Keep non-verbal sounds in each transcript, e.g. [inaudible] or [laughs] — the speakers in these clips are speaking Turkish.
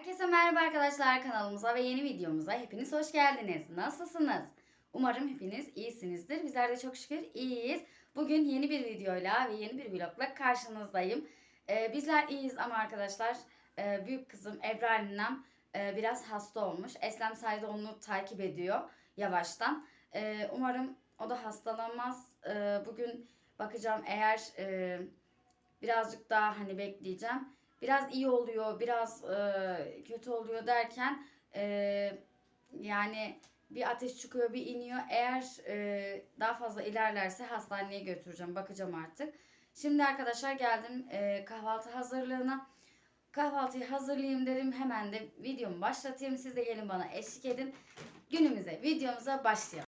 Herkese merhaba arkadaşlar kanalımıza ve yeni videomuza hepiniz hoş geldiniz. Nasılsınız? Umarım hepiniz iyisinizdir. Bizler de çok şükür iyiyiz. Bugün yeni bir videoyla ve yeni bir vlogla karşınızdayım. Ee, bizler iyiyiz ama arkadaşlar e, büyük kızım Ebra Ninem e, biraz hasta olmuş. Eslem Sayda onu takip ediyor yavaştan. E, umarım o da hastalanmaz. E, bugün bakacağım eğer e, birazcık daha hani bekleyeceğim. Biraz iyi oluyor, biraz e, kötü oluyor derken e, yani bir ateş çıkıyor, bir iniyor. Eğer e, daha fazla ilerlerse hastaneye götüreceğim, bakacağım artık. Şimdi arkadaşlar geldim e, kahvaltı hazırlığına. Kahvaltıyı hazırlayayım dedim. Hemen de videomu başlatayım. Siz de gelin bana eşlik edin. Günümüze, videomuza başlayalım.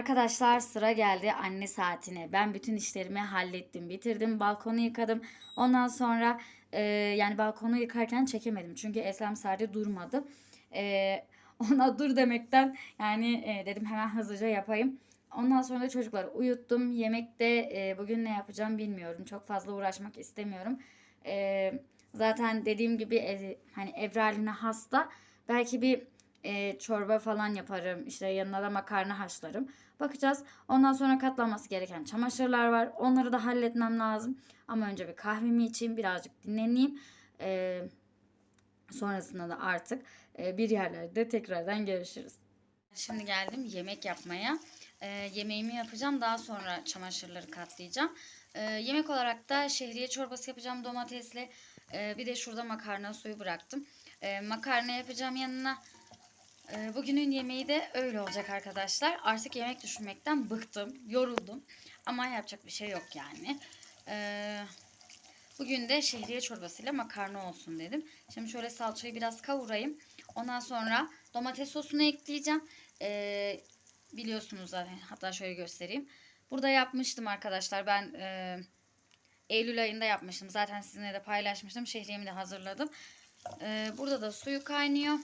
Arkadaşlar sıra geldi anne saatine. Ben bütün işlerimi hallettim, bitirdim. Balkonu yıkadım. Ondan sonra e, yani balkonu yıkarken çekemedim. Çünkü Eslem sadece durmadı. E, [laughs] ona dur demekten yani e, dedim hemen hızlıca yapayım. Ondan sonra da çocukları uyuttum. Yemekte e, bugün ne yapacağım bilmiyorum. Çok fazla uğraşmak istemiyorum. E, zaten dediğim gibi e, hani Evral'ine hasta. Belki bir e, çorba falan yaparım. İşte yanına da makarna haşlarım. Bakacağız. Ondan sonra katlanması gereken çamaşırlar var. Onları da halletmem lazım. Ama önce bir kahvemi içeyim. Birazcık dinleneyim. E, sonrasında da artık e, bir yerlerde tekrardan görüşürüz. Şimdi geldim yemek yapmaya. E, yemeğimi yapacağım. Daha sonra çamaşırları katlayacağım. E, yemek olarak da şehriye çorbası yapacağım domatesli. E, bir de şurada makarna suyu bıraktım. E, makarna yapacağım yanına. E, bugünün yemeği de öyle olacak arkadaşlar. Artık yemek düşünmekten bıktım, yoruldum. Ama yapacak bir şey yok yani. E, bugün de şehriye çorbasıyla makarna olsun dedim. Şimdi şöyle salçayı biraz kavurayım. Ondan sonra domates sosunu ekleyeceğim. E, biliyorsunuz zaten. Hatta şöyle göstereyim. Burada yapmıştım arkadaşlar. Ben e, Eylül ayında yapmıştım. Zaten sizinle de paylaşmıştım. Şehriyemi de hazırladım. Burada da suyu kaynıyor.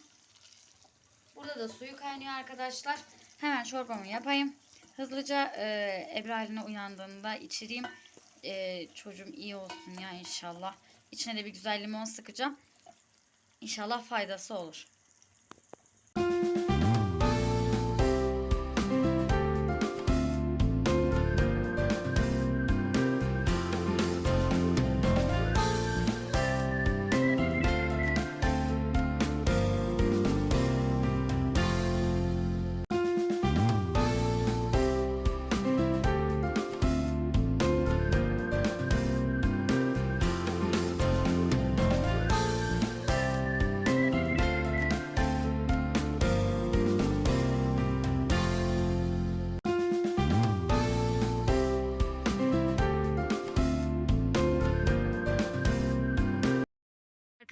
Burada da suyu kaynıyor arkadaşlar. Hemen çorbamı yapayım. Hızlıca e, Ebrar'ine uyandığında içireyim. E, çocuğum iyi olsun ya inşallah. İçine de bir güzel limon sıkacağım. İnşallah faydası olur.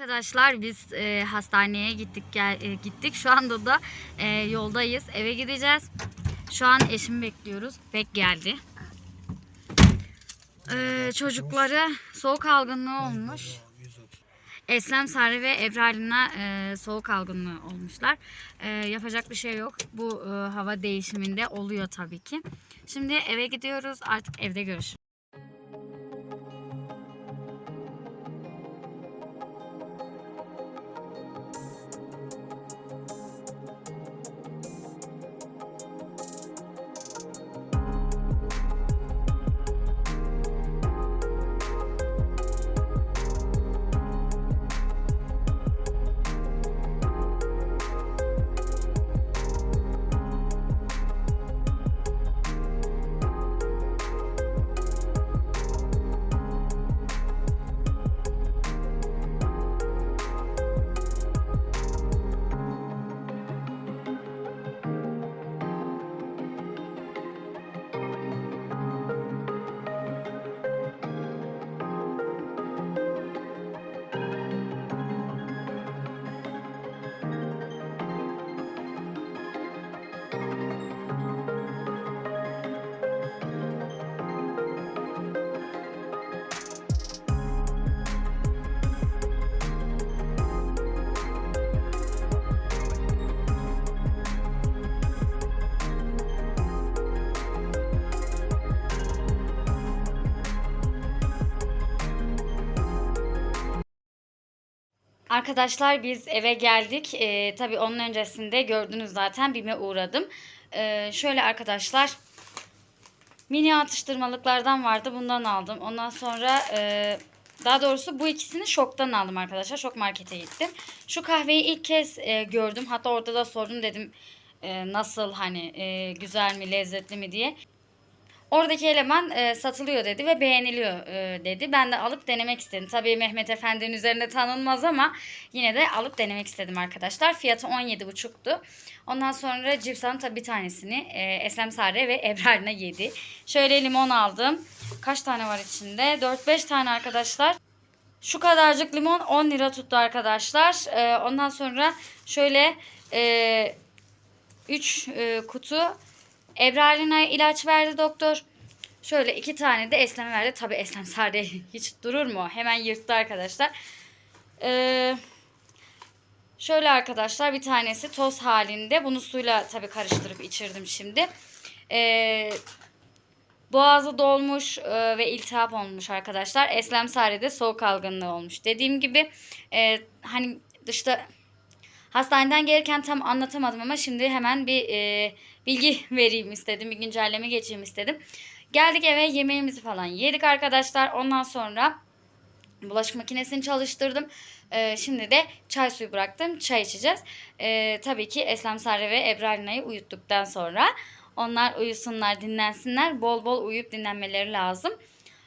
Arkadaşlar biz e, hastaneye gittik gel, e, gittik. Şu anda da e, yoldayız. Eve gideceğiz. Şu an eşimi bekliyoruz. Bek geldi. E, çocukları soğuk algınlığı olmuş. Eslem Sare ve Ebralina e, soğuk algınlığı olmuşlar. E, yapacak bir şey yok. Bu e, hava değişiminde oluyor tabii ki. Şimdi eve gidiyoruz. Artık evde görüşürüz. Arkadaşlar biz eve geldik. Ee, tabii onun öncesinde gördünüz zaten BİM'e uğradım. Ee, şöyle arkadaşlar mini atıştırmalıklardan vardı. Bundan aldım. Ondan sonra e, daha doğrusu bu ikisini şoktan aldım arkadaşlar. Şok markete gittim. Şu kahveyi ilk kez e, gördüm. Hatta orada da sordum dedim e, nasıl hani e, güzel mi lezzetli mi diye. Oradaki eleman e, satılıyor dedi ve beğeniliyor e, dedi. Ben de alıp denemek istedim. Tabii Mehmet Efendi'nin üzerinde tanınmaz ama yine de alıp denemek istedim arkadaşlar. Fiyatı 17,5'tu. Ondan sonra cipsanın tabii bir tanesini e, Eslem Sare ve Ebrar'ına yedi. Şöyle limon aldım. Kaç tane var içinde? 4-5 tane arkadaşlar. Şu kadarcık limon 10 lira tuttu arkadaşlar. E, ondan sonra şöyle 3 e, kutu Ebrarina ilaç verdi doktor. Şöyle iki tane de eslem verdi. Tabi eslem sade [laughs] hiç durur mu? Hemen yırttı arkadaşlar. Ee, şöyle arkadaşlar bir tanesi toz halinde. Bunu suyla tabi karıştırıp içirdim şimdi. Ee, boğazı dolmuş e, ve iltihap olmuş arkadaşlar. Eslem sarede soğuk algınlığı olmuş. Dediğim gibi e, hani dışta hastaneden gelirken tam anlatamadım ama şimdi hemen bir e, bilgi [laughs] vereyim istedim. Bir güncelleme geçeyim istedim. Geldik eve yemeğimizi falan yedik arkadaşlar. Ondan sonra bulaşık makinesini çalıştırdım. Ee, şimdi de çay suyu bıraktım. Çay içeceğiz. Ee, tabii ki Eslem Sarı ve Ebralina'yı uyuttuktan sonra onlar uyusunlar, dinlensinler. Bol bol uyuyup dinlenmeleri lazım.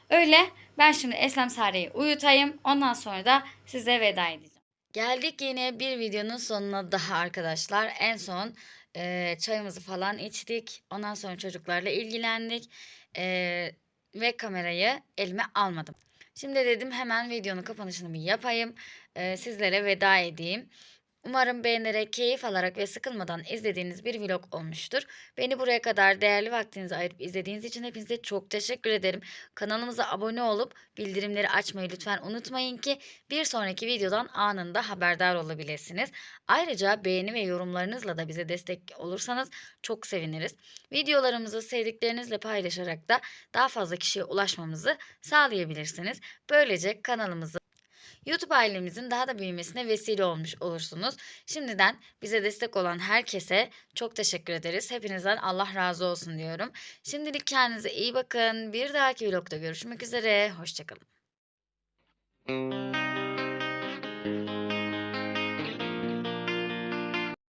Öyle ben şimdi Eslem Sare'yi uyutayım. Ondan sonra da size veda edeceğim. Geldik yine bir videonun sonuna daha arkadaşlar. En son e, çayımızı falan içtik. Ondan sonra çocuklarla ilgilendik. E, ve kamerayı elime almadım. Şimdi dedim hemen videonun kapanışını bir yapayım. E, sizlere veda edeyim. Umarım beğenerek, keyif alarak ve sıkılmadan izlediğiniz bir vlog olmuştur. Beni buraya kadar değerli vaktinizi ayırıp izlediğiniz için hepinize çok teşekkür ederim. Kanalımıza abone olup bildirimleri açmayı lütfen unutmayın ki bir sonraki videodan anında haberdar olabilirsiniz. Ayrıca beğeni ve yorumlarınızla da bize destek olursanız çok seviniriz. Videolarımızı sevdiklerinizle paylaşarak da daha fazla kişiye ulaşmamızı sağlayabilirsiniz. Böylece kanalımızı YouTube ailemizin daha da büyümesine vesile olmuş olursunuz. Şimdiden bize destek olan herkese çok teşekkür ederiz. Hepinizden Allah razı olsun diyorum. Şimdilik kendinize iyi bakın. Bir dahaki vlogda görüşmek üzere. Hoşçakalın.